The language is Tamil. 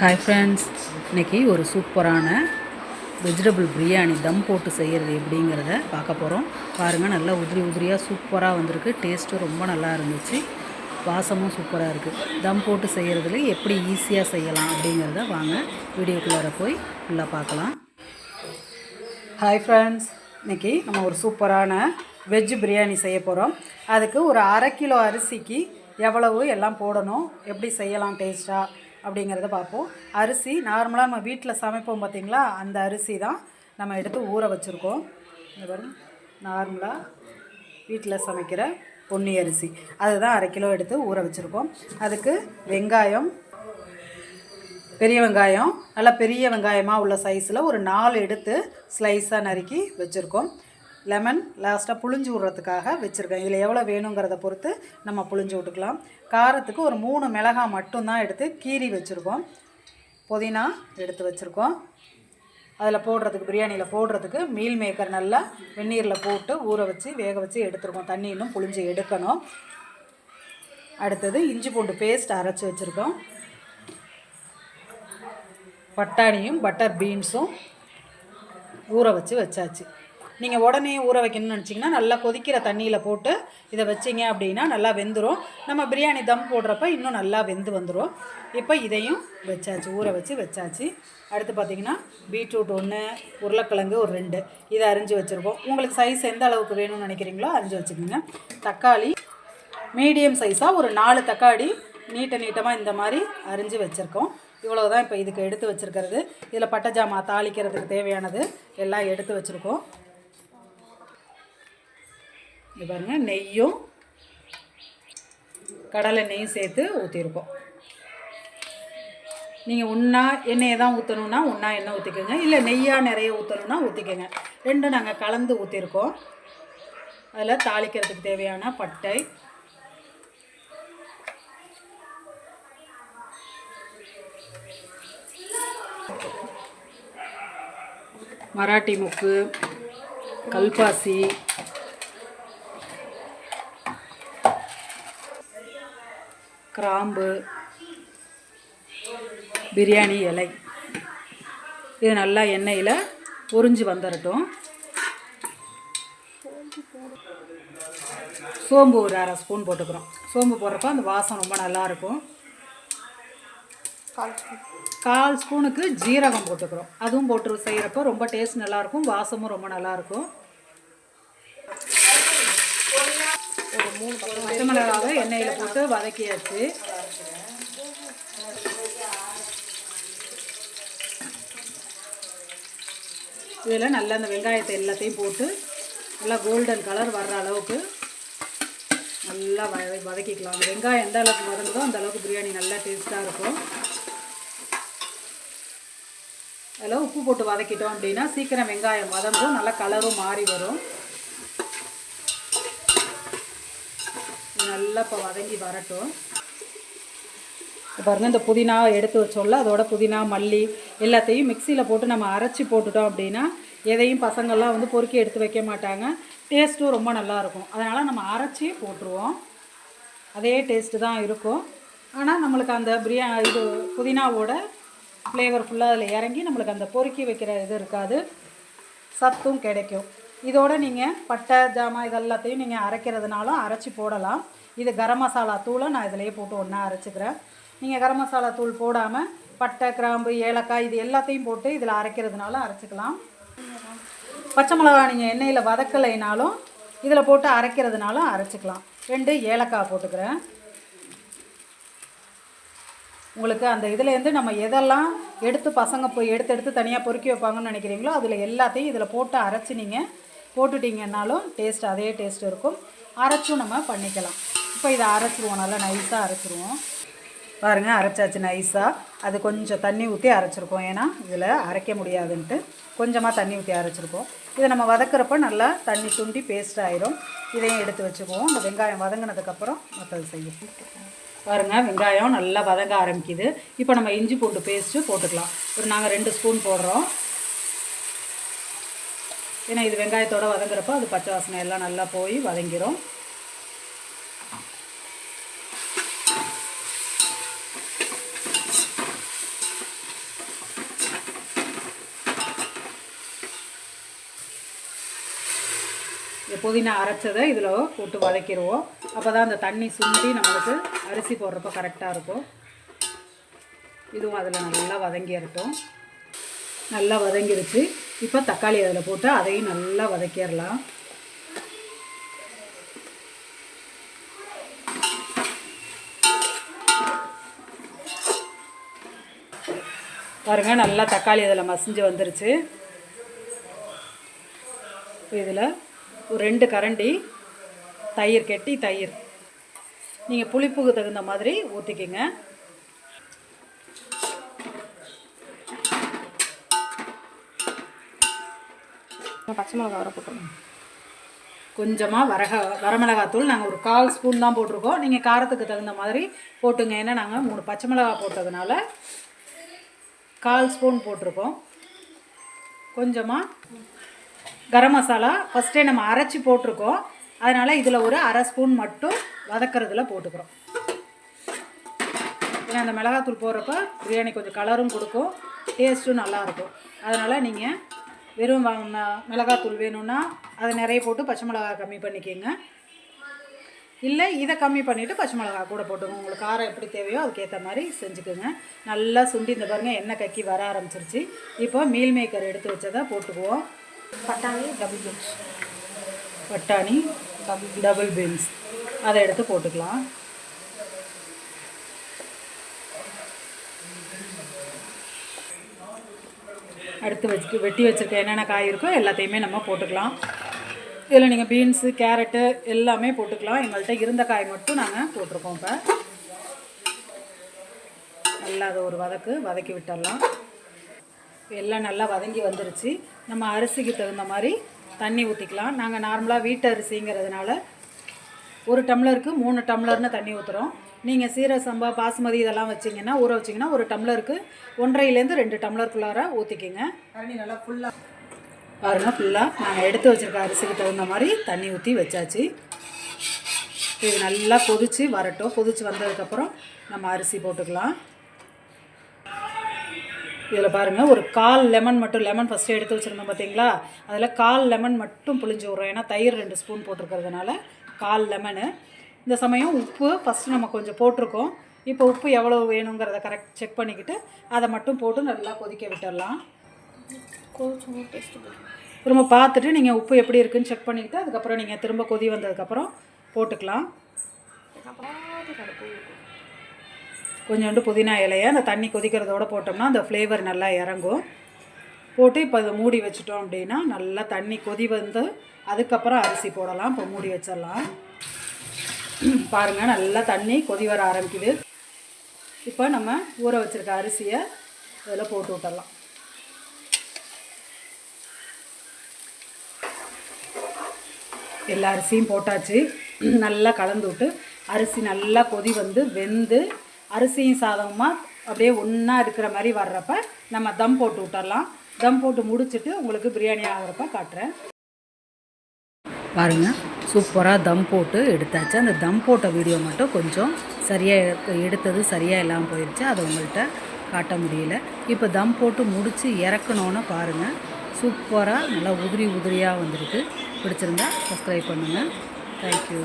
ஹாய் ஃப்ரெண்ட்ஸ் இன்றைக்கி ஒரு சூப்பரான வெஜிடபிள் பிரியாணி தம் போட்டு செய்கிறது எப்படிங்கிறத பார்க்க போகிறோம் பாருங்கள் நல்லா உதிரி உதிரியாக சூப்பராக வந்திருக்கு. டேஸ்ட்டும் ரொம்ப நல்லா இருந்துச்சு. வாசமும் சூப்பராக இருக்குது தம் போட்டு செய்கிறதுல எப்படி ஈஸியாக செய்யலாம் அப்படிங்கிறத வாங்க வீடியோக்குள்ளார போய் ஃபுல்லாக பார்க்கலாம். ஹாய் ஃப்ரெண்ட்ஸ் இன்றைக்கி நம்ம ஒரு சூப்பரான வெஜ் பிரியாணி செய்ய போகிறோம் அதுக்கு ஒரு அரை கிலோ அரிசிக்கு எவ்வளவு எல்லாம் போடணும்? எப்படி செய்யலாம் டேஸ்ட்டாக அப்படிங்கிறத பார்ப்போம். அரிசி நார்மலாக நம்ம வீட்டில் சமைப்போம் பார்த்தீங்களா அந்த அரிசி தான் நம்ம எடுத்து ஊற வச்சுருக்கோம். இந்த நார்மலாக வீட்டில் சமைக்கிற பொன்னி அரிசி. அதுதான் அரை கிலோ எடுத்து ஊற வச்சுருக்கோம். அதுக்கு வெங்காயம் பெரிய வெங்காயம் நல்லா பெரிய வெங்காயமாக உள்ள சைஸில் ஒரு நாலு எடுத்து ஸ்லைஸாக நறுக்கி வச்சுருக்கோம். லெமன் லாஸ்ட்டாக புளிஞ்சு விட்றதுக்காக வச்சுருக்கேன். இதில் எவ்வளோ வேணுங்கிறத பொறுத்து நம்ம புளிஞ்சு விட்டுக்கலாம் காரத்துக்கு ஒரு மூணு மிளகாய் மட்டும்தான் எடுத்து கீறி வச்சுருக்கோம். புதினா எடுத்து வச்சுருக்கோம். அதில் போடுறதுக்கு பிரியாணியில் போடுறதுக்கு மீல் மேக்கர் நல்லா வெந்நீரில் போட்டு ஊற வச்சு வேக வச்சு எடுத்துருக்கோம். தண்ணி இன்னும் புளிஞ்சு எடுக்கணும். அடுத்தது இஞ்சி பூண்டு பேஸ்ட் அரைச்சி வச்சுருக்கோம். பட்டாணியும் பட்டர் பீன்ஸும் ஊற வச்சு வச்சாச்சு. நீங்கள் உடனே ஊற வைக்கணும்னு நினச்சிங்கன்னா நல்லா கொதிக்கிற தண்ணியில் போட்டு இதை வச்சிங்க அப்படின்னா நல்லா வெந்துடும் நம்ம பிரியாணி தம் போடுறப்ப இன்னும் நல்லா வெந்து வந்துடும் இப்போ இதையும் வச்சாச்சு ஊற வச்சு வச்சாச்சு. அடுத்து பார்த்திங்கன்னா பீட்ரூட் ஒன்று உருளைக்கிழங்கு ஒரு ரெண்டு. இதை அரிஞ்சு வச்சுருக்கோம். உங்களுக்கு சைஸ் எந்த அளவுக்கு வேணும்னு நினைக்கிறீங்களோ அரிஞ்சு வச்சுக்கோங்க. தக்காளி மீடியம் சைஸாக ஒரு நாலு தக்காளி நீட்ட நீட்டமாக இந்த மாதிரி அரிஞ்சு வச்சுருக்கோம். இவ்வளோ தான் இப்போ இதுக்கு எடுத்து வச்சுருக்கிறது. இதில் பட்டை ஜாமா தாளிக்கிறதுக்கு தேவையானது எல்லாம் எடுத்து வச்சுருக்கோம். இது பாருங்கள் நெய்யும் கடலை நெய்யும் சேர்த்து ஊற்றிருக்கோம் நீங்கள் ஒன்றா எண்ணெயை தான் ஊற்றணுன்னா ஒன்றா எண்ணெய் ஊற்றிக்கோங்க இல்லை நெய்யாக நிறைய ஊற்றணுன்னா ஊற்றிக்கோங்க ரெண்டும் நாங்கள் கலந்து ஊற்றிருக்கோம் அதில் தாளிக்கிறதுக்கு தேவையான பட்டை. மராட்டி முக்கு கல்பாசி கிராம்பு பிரியாணி இலை. இது நல்லா எண்ணெயில் உறிஞ்சி வந்துடட்டும் சோம்பு ஒரு அரை ஸ்பூன் போட்டுக்கிறோம். சோம்பு போடுறப்ப அந்த வாசம் ரொம்ப நல்லாயிருக்கும் கால் ஸ்பூனுக்கு ஜீரகம் போட்டுக்கிறோம். அதுவும் போட்டு செய்கிறப்ப ரொம்ப டேஸ்ட் நல்லாயிருக்கும் வாசமும் ரொம்ப நல்லாயிருக்கும் பச்சை மிளகாவை எண்ணெயில் போட்டு வதக்கியாச்சு. இதில் நல்லா அந்த வெங்காயத்தை எல்லாத்தையும் போட்டு நல்லா கோல்டன் கலர் வர்ற அளவுக்கு நல்லா வ வதக்கிக்கலாம். அந்த வெங்காயம் எந்த அளவுக்கு வதங்குதோ அந்த அளவுக்கு பிரியாணி நல்லா டேஸ்ட்டாக இருக்கும். அதில் உப்பு போட்டு வதக்கிட்டோம் அப்படின்னா சீக்கிரம் வெங்காயம் வதங்கும். நல்லா கலரும் மாறி வரும். நல்லா இப்போ வதங்கி வரட்டும். பாருங்கள் இந்த புதினா எடுத்து வச்சோம்ல அதோட புதினா மல்லி எல்லாத்தையும் மிக்சியில் போட்டு நம்ம அரைச்சி போட்டுட்டோம் அப்படின்னா எதையும் பசங்கள்லாம் வந்து பொறுக்கி எடுத்து வைக்க மாட்டாங்க. டேஸ்ட்டும் ரொம்ப நல்லாயிருக்கும் அதனால் நம்ம அரைச்சி போட்டுருவோம். அதே டேஸ்ட்டு தான் இருக்கும். ஆனால் நம்மளுக்கு அந்த பிரியா இது புதினாவோட ஃப்ளேவர் ஃபுல்லாக அதில் இறங்கி நம்மளுக்கு அந்த பொறுக்கி வைக்கிற இது இருக்காது. சத்தும் கிடைக்கும். இதோட நீங்கள் பட்டை ஜாமான் இதெல்லாத்தையும் நீங்கள் அரைக்கிறதுனாலும் அரைச்சி போடலாம். இது கரம் மசாலா தூளை நான் இதிலேயே போட்டு ஒன்றா அரைச்சிக்கிறேன். நீங்கள் கரம் மசாலா தூள் போடாமல் பட்டை கிராம்பு ஏலக்காய் இது எல்லாத்தையும் போட்டு இதில் அரைக்கிறதுனால அரைச்சிக்கலாம். பச்சை மிளகா நீங்கள் எண்ணெயில் வதக்கலைனாலும் இதில் போட்டு அரைக்கிறதுனாலும் அரைச்சிக்கலாம். ரெண்டு ஏலக்காய் போட்டுக்கிறேன். உங்களுக்கு அந்த இதுலேருந்து நம்ம எதெல்லாம் எடுத்து பசங்க போய் எடுத்து எடுத்து தனியாக பொறுக்கி வைப்பாங்கன்னு நினைக்கிறீங்களோ அதில் எல்லாத்தையும் இதில் போட்டு அரைச்சி நீங்கள் போட்டுட்டிங்கன்னாலும் டேஸ்ட் அதே டேஸ்ட் இருக்கும். அரைச்சும் நம்ம பண்ணிக்கலாம். இப்போ இதை அரைச்சிருவோம். நல்லா நைஸாக அரைச்சிருவோம். பாருங்கள் அரைச்சாச்சு நைஸாக அது கொஞ்சம் தண்ணி ஊற்றி அரைச்சிருக்கோம். ஏன்னா இதில் அரைக்க முடியாதுன்ட்டு கொஞ்சமாக தண்ணி ஊற்றி அரைச்சிருக்கோம். இதை நம்ம வதக்குறப்ப நல்லா தண்ணி சுண்டி பேஸ்ட் ஆயிரும். இதையும் எடுத்து வச்சுக்குவோம். இந்த வெங்காயம் வதங்கினதுக்கப்புறம் மற்றது செய்யும் பாருங்கள் வெங்காயம் நல்லா வதங்க ஆரம்பிக்குது. இப்போ நம்ம இஞ்சி பூண்டு பேஸ்ட்டு போட்டுக்கலாம். ஒரு நாங்கள் ரெண்டு ஸ்பூன் போடுறோம். ஏன்னா இது வெங்காயத்தோடு வதங்குறப்போ அது பச்சை வாசனை எல்லாம் நல்லா போய் வதங்கிரும். புதினா அரைச்சதை இதில் போட்டு வதக்கிடுவோம். அப்போ தான் அந்த தண்ணி சுண்டி நம்மளுக்கு அரிசி போடுறப்போ கரெக்டாக இருக்கும். இதுவும் அதில் நல்லா வதங்கி வதங்கிடட்டும் நல்லா வதங்கிருச்சு. இப்போ தக்காளி அதில் போட்டு அதையும் நல்லா வதக்கிடலாம். பாருங்க நல்லா தக்காளி அதில் மசிஞ்சு வந்துருச்சு. இதில் ஒரு ரெண்டு கரண்டி தயிர் கெட்டி தயிர். நீங்கள் புளிப்புக்கு தகுந்த மாதிரி ஊற்றிக்கிங்க பச்சை மிளகா வர போட்டுருவோம் கொஞ்சமாக வரக வரமிளகாத்தூள் நாங்கள் ஒரு கால் ஸ்பூன் தான் போட்டிருக்கோம். நீங்கள் காரத்துக்கு தகுந்த மாதிரி போட்டுங்க. ஏன்னா நாங்கள் மூணு பச்சை மிளகா போட்டதுனால கால் ஸ்பூன் போட்டிருக்கோம். கொஞ்சமாக கரம் மசாலா ஃபஸ்ட்டே நம்ம அரைச்சி போட்டிருக்கோம். அதனால் இதில் ஒரு அரை ஸ்பூன் மட்டும் வதக்கிறதுல போட்டுக்கிறோம். ஏன்னா அந்த மிளகாத்தூள் போடுறப்ப பிரியாணி கொஞ்சம் கலரும் கொடுக்கும் டேஸ்ட்டும் நல்லாயிருக்கும் அதனால் நீங்கள் வெறும் வ- ம- மிளகாத்தூள் வேணும்னா அதை நிறைய போட்டு பச்சை மிளகா கம்மி பண்ணிக்கோங்க. இல்லை இதை கம்மி பண்ணிவிட்டு பச்சை மிளகா கூட போட்டுக்கோங்க. உங்களுக்கு காரம் எப்படி தேவையோ அதுக்கேற்ற மாதிரி செஞ்சுக்கோங்க. நல்லா சுண்டி இந்த பாருங்கள் எண்ணெய் கக்கி வர ஆரம்பிச்சிருச்சு. இப்போ மீல் மேக்கர் எடுத்து வச்சதை போட்டுக்குவோம். பட்டாணி டபுள் பீன்ஸ் பட்டாணி டபுள் பீன்ஸ் அதை எடுத்து போட்டுக்கலாம். அடுத்து வச்சு வெட்டி வச்சுருக்க என்னென்ன காய் இருக்கோ எல்லாத்தையுமே நம்ம போட்டுக்கலாம். இதில் நீங்கள் பீன்ஸு கேரட்டு எல்லாமே போட்டுக்கலாம். எங்கள்கிட்ட இருந்த காய் மட்டும் நாங்கள் போட்டிருக்கோம் இப்போ. நல்லா அதை ஒரு வதக்கு வதக்கி விட்டுடலாம். எல்லாம் நல்லா வதங்கி வந்துருச்சு. நம்ம அரிசிக்கு தகுந்த மாதிரி தண்ணி ஊற்றிக்கலாம் நாங்கள் நார்மலாக வீட்டு அரிசிங்கிறதுனால ஒரு டம்ளருக்கு மூணு டம்ளர்னு தண்ணி ஊற்றுறோம் நீங்கள் சீரக சம்பா பாசுமதி இதெல்லாம் வச்சிங்கன்னா ஊற வச்சிங்கன்னா ஒரு டம்ளருக்கு ஒன்றரைலேருந்து ரெண்டு டம்ளருக்குள்ளார ஊற்றிக்கிங்க தண்ணி நல்லா ஃபுல்லாக பாருங்கள் ஃபுல்லாக நாங்கள் எடுத்து வச்சுருக்க அரிசிக்கு தகுந்த மாதிரி தண்ணி ஊற்றி வச்சாச்சு. இது நல்லா கொதித்து வரட்டும். கொதித்து வந்ததுக்கப்புறம் நம்ம அரிசி போட்டுக்கலாம். இதில் பாருங்கள் ஒரு கால் லெமன் மட்டும் லெமன் ஃபஸ்ட்டு எடுத்து வச்சுருந்தோம் பார்த்தீங்களா அதில் கால் லெமன் மட்டும் புளிஞ்சு விட்றோம் ஏன்னா தயிர் ரெண்டு ஸ்பூன் போட்டிருக்கிறதுனால கால் லெமனு இந்த சமயம் உப்பு ஃபஸ்ட்டு நம்ம கொஞ்சம் போட்டிருக்கோம். இப்போ உப்பு எவ்வளோ வேணுங்கிறத கரெக்ட் செக் பண்ணிக்கிட்டு அதை மட்டும் போட்டு நல்லா கொதிக்க விட்டுடலாம். திரும்ப பார்த்துட்டு நீங்கள் உப்பு எப்படி இருக்குன்னு செக் பண்ணிக்கிட்டு அதுக்கப்புறம் நீங்கள் திரும்ப கொதி வந்ததுக்கப்புறம் போட்டுக்கலாம். கொஞ்சோண்டு புதினா இலையை அந்த தண்ணி கொதிக்கிறதோட போட்டோம்னா அந்த ஃப்ளேவர் நல்லா இறங்கும். போட்டு இப்போ அதை மூடி வச்சிட்டோம் அப்படின்னா நல்லா தண்ணி கொதி வந்து அதுக்கப்புறம் அரிசி போடலாம். இப்போ மூடி வச்சிடலாம். பாருங்கள் நல்லா தண்ணி கொதி வர ஆரம்பிக்குது. இப்போ நம்ம ஊற வச்சுருக்க அரிசியை அதில் போட்டு விட்டுடலாம் எல்லா அரிசியும் போட்டாச்சு. நல்லா கலந்து விட்டு அரிசி நல்லா கொதி வந்து வெந்து அரிசியும் சாதகமாக அப்படியே ஒன்றா இருக்கிற மாதிரி வர்றப்ப நம்ம தம் போட்டு விட்டுடலாம் தம் போட்டு முடிச்சுட்டு உங்களுக்கு பிரியாணி ஆகிறப்ப காட்டுறேன். பாருங்க. சூப்பராக தம் போட்டு எடுத்தாச்சு. அந்த தம் போட்ட வீடியோ மட்டும் கொஞ்சம் சரியாக எடுத்தது சரியாக இல்லாமல் போயிடுச்சு அதை உங்கள்கிட்ட காட்ட முடியல. இப்போ தம் போட்டு முடித்து இறக்கணுன்னு பாருங்கள் சூப்பராக நல்லா உதிரி உதிரியாக வந்திருக்கு. பிடிச்சிருந்தா சப்ஸ்கிரைப் பண்ணுங்கள் தேங்க்யூ